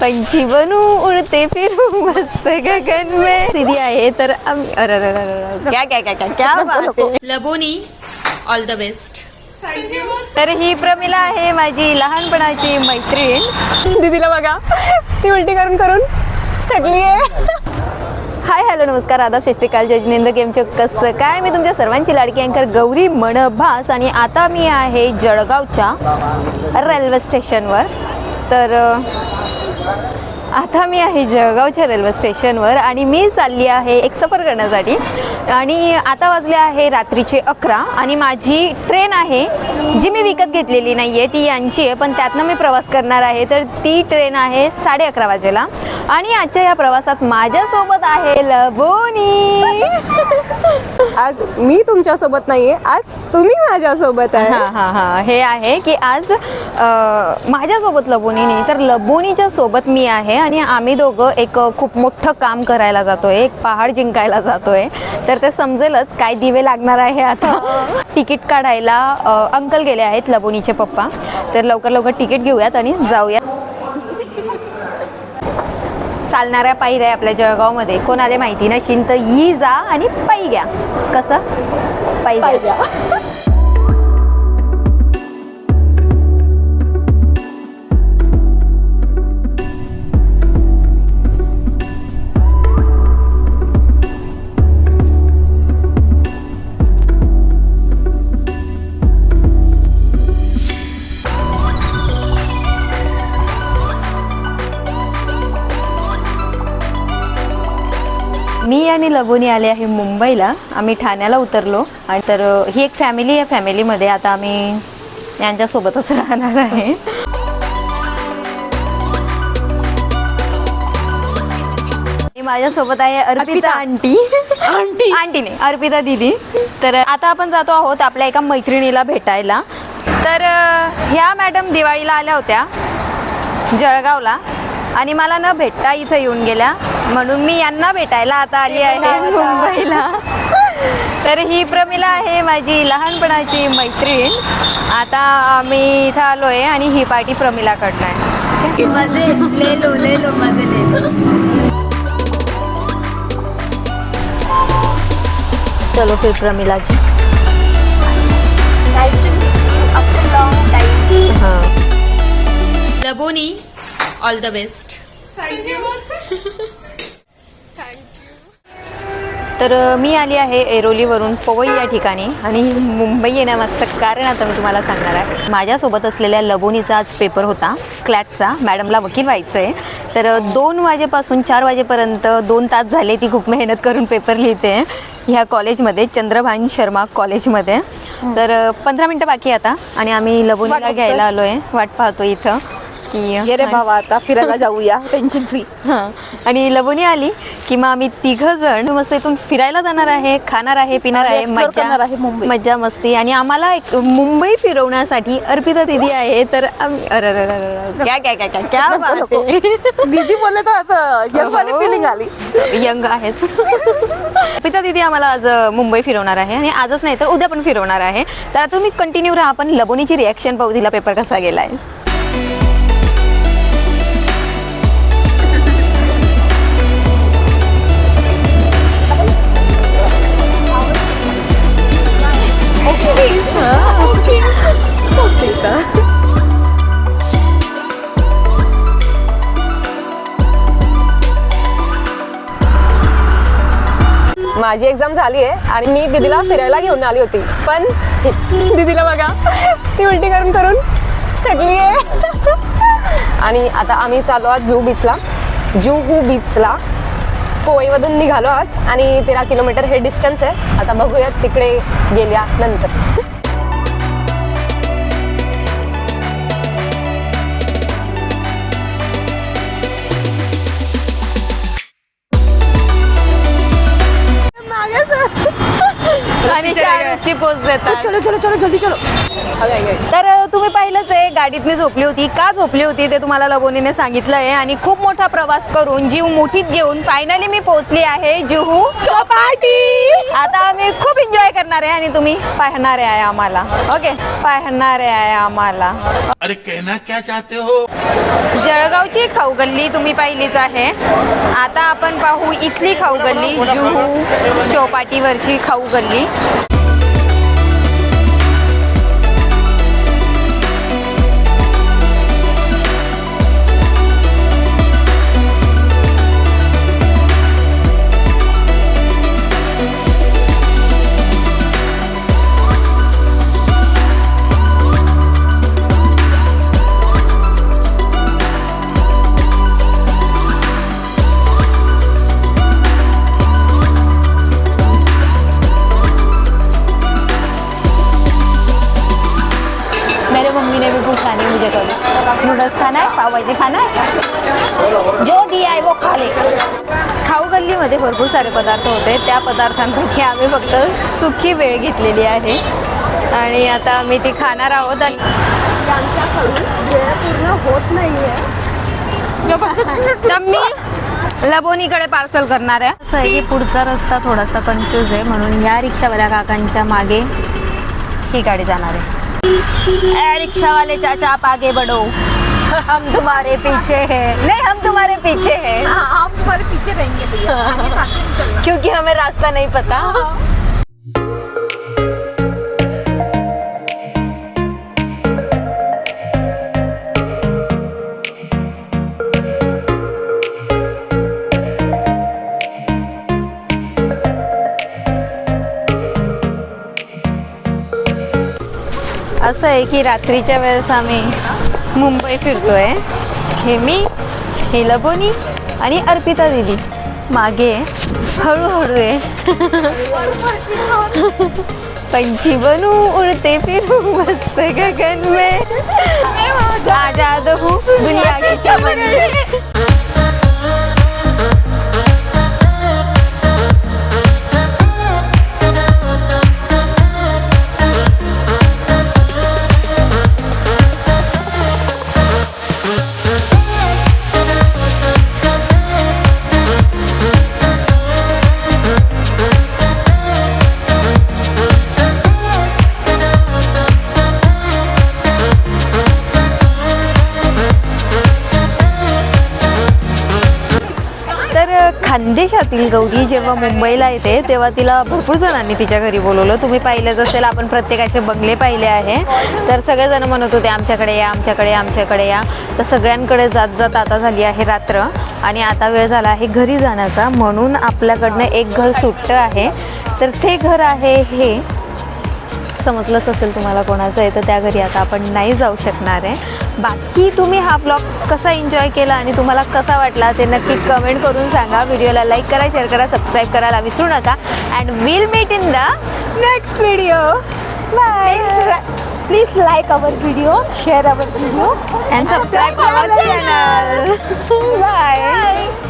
पंछी बनू उडते फिरू मस्त गगन में. दीदी आहे तर आम्ही अरे अरे अरे. क्या क्या क्या क्या क्या बात आहे. लबोनी ऑल द बेस्ट तर ही प्रमिला आहे माझी लहानपणाची मैत्रीण. दीदीला बघा. ती उलटी करून करून थकली आहे हाय हॅलो नमस्कार. आदाब शस्त्रीकाल जजनेंद्र गेमचे कसं काय? मी तुमच्या सर्वांची लाडकी अँकर गौरी मनभास आणि आता मी आहे जळगावच्या रेल्वे स्टेशनवर तर अ, आता मी आहे जळगावच्या रेल्वे स्टेशनवर आणि मी चालली आहे एक सफर करण्यासाठी. आणि आता वाजले आहे रात्रीचे अकरा आणि माझी ट्रेन आहे जी मी विकत घेतलेली नाही आहे ती यांची आहे पण त्यातनं मी प्रवास करणार आहे तर ती ट्रेन आहे साडे अकरा वाजेला. आणि आजच्या या प्रवासात माझ्यासोबत आहे लबोनी आज मी तुमच्यासोबत नाही आहे आज तुम्ही माझ्यासोबत आहे. हां हां हां. हे आहे की आज अ, माझ्यासोबत लबोनी नाही तर लबोनीच्या सोबत मी आहे आणि आम्ही दोघं एक खूप मोठं काम करायला जातोय एक पहाड जिंकायला जातोय. तर ते समजेलच काय दिवे लागणार आहे आता. तिकीट काढायला अ, अंकल गेले आहेत लबोनीचे पप्पा. तर लवकर लवकर तिकीट घेऊयात आणि जाऊया चालणाऱ्या पायऱ्या आहे आपल्या जळगावमध्ये. कोणाला माहिती नशील तर ई जा आणि पायी घ्या. कसं? पै घ्या. मी आणि लबोनी आले आहे मुंबईला. आम्ही ठाण्याला उतरलो आणि तर ही एक फॅमिली आहे. फॅमिलीमध्ये आता आम्ही यांच्यासोबतच राहणार आहे. माझ्यासोबत आहे अर्पिता. Aunty aunty. आंटी. नाही अर्पिता दिदी. तर आता आपण जातो आहोत आपल्या एका मैत्रिणीला भेटायला. तर ह्या मॅडम दिवाळीला आल्या होत्या जळगावला. आणि मला न भेटता इथं येऊन गेल्या. म्हणून मी यांना भेटायला आता आली आहे मुंबईला. तर ही प्रमिला आहे माझी लहानपणाची मैत्रीण. आता आम्ही इथं आलो आहे आणि ही पार्टी प्रमिलाकडनं आहे. मजे ले लो ले लो मजे ले लो चलो फिर प्रमिलाची हां लबोनी ऑल द बेस्ट तर मी आली आहे एरोलीवरून पवई या ठिकाणी आणि मुंबई येण्यामागचं कारण आता मी तुम्हाला सांगणार आहे. माझ्यासोबत असलेल्या लबोनीचा आज पेपर होता क्लॅटचा. मॅडमला वकील व्हायचं आहे तर दोन वाजेपासून चार वाजेपर्यंत दोन तास झाले ती खूप मेहनत करून पेपर लिहिते. ह्या कॉलेजमध्ये चंद्रभान शर्मा कॉलेजमध्ये. तर पंधरा मिनटं बाकी आता आणि आम्ही लबोनीला. घ्यायला आलो आहे वाट पाहतो इथं. की ये रे भावा आता फिरायला जाऊया टेन्शन फ्री हां. आणि लवणी आली की मग आम्ही तिघ जण मस्त इथून फिरायला जाणार आहे खाणार आहे पिणार आणि आहे explore करणार आहे मुंबई. मज्जा मस्ती. आणि आम्हाला एक मुंबई फिरवण्यासाठी अर्पिता दिदी आहे तर आम्ही अरे अरे अरे अरे, क्या क्या क्या क्या क्या बात आहे. दीदी बोलले तर असं young वाली फिलिंग आली. यंग आहेच. अर्पिता दिदी आम्हाला आज अ, मुंबई फिरवणार आहे. आणि आजच नाही तर उद्या पण फिरवणार आहे. तर आता तुम्ही कंटिन्यू राहा पण लबोनीची रिॲक्शन पाहू तिला पेपर कसा गेलाय? माझी एक्झाम झाली आहे आणि मी दीदीला फिरायला घेऊन आली होती. पण दीदीला बघा ती उलटी करून करून थकली आहे. आणि आता आम्ही चाललो आहोत जू बीचला जुहू बीचला पोईमधून निघालो आहोत आणि तेरा किलोमीटर हे डिस्टन्स आहे. आता बघूयात तिकडे गेल्यानंतर चलो चलो चलो जल्दी चलो. तर तुम्ही पाहिलंच आहे गाडीत मी झोपली होती. का झोपली होती ते तुम्हाला लगोनीने सांगितलं आहे. आणि खूप मोठा प्रवास करून जीव मुठीत घेऊन फायनली मी पोहोचली आहे जुहू चौपाटी. आता आम्ही खूप एन्जॉय करणार आहे आणि तुम्ही पाहणार आहे आम्हाला. ओके पाहणार आहे आम्हाला. अरे कहना क्या चाहते हो? जळगावची खाऊ गल्ली तुम्ही पाहिलीच आहे. आता आपण पाहू इथली खाऊ गल्ली जुहू चौपाटीवरची खाऊ गल्ली मम्मी ने भी पूछा नहीं। मुझे कभी नूडल्स खाना है पाव भाजी खाना है। जो दिया आहे वो खा ले। खाऊ गल्लीमध्ये भरपूर सारे पदार्थ होते त्या पदार्थांपैकी आम्ही फक्त सुखी वेळ घेतलेली आहे. आणि आता आम्ही ती खाणार आहोत आणि होत नाहीये. तर मी लबोनीकडे पार्सल करणार आहे. असं आहे की पुढचा रस्ता थोडासा कन्फ्यूज आहे. म्हणून या रिक्षावाल्या काकांच्या मागे ही गाडी जाणार आहे. रिक्शा वाले चाचा आप आगे बढ़ो। हम तुम्हारे पीछे हैं। नहीं हम तुम्हारे पीछे हैं। आप हमारे पीछे रहेंगे भैया। क्योंकि हमें रास्ता नहीं पता। असं आहे की रात्रीच्या वेळेस आम्ही मुंबई फिरतोय. हे मी हे लबोनी आणि अर्पिता दिली मागे हळूहळू आहे. पंछी बनू उड़ते फिरू मस्त गगन में. आजाद हूँ दुनिया के चमन खानदेशातील गौरी जेव्हा मुंबईला येते तेव्हा तिला भरपूर जणांनी तिच्या घरी बोलवलं. तुम्ही पाहिलंच असेल आपण प्रत्येकाचे बंगले पाहिले आहे. तर सगळेजण म्हणत होते आमच्याकडे या आमच्याकडे या आमच्याकडे या. तर सगळ्यांकडे जात जात आता झाली आहे रात्र. आणि आता वेळ झाला आहे घरी जाण्याचा. म्हणून आपल्याकडनं एक घर सुटतं आहे. तर ते घर आहे हे. समजलंच असेल तुम्हाला कोणाचं आहे तर त्या घरी आता आपण नाही जाऊ शकणार आहे. बाकी तुम्ही हा ब्लॉग कसा एन्जॉय केला आणि तुम्हाला कसा वाटला ते नक्की कमेंट करून सांगा. व्हिडिओला लाईक करा शेअर करा सबस्क्राईब करायला विसरू नका. And will meet in the next video bye. Please like our video share our video and subscribe our channel. Bye.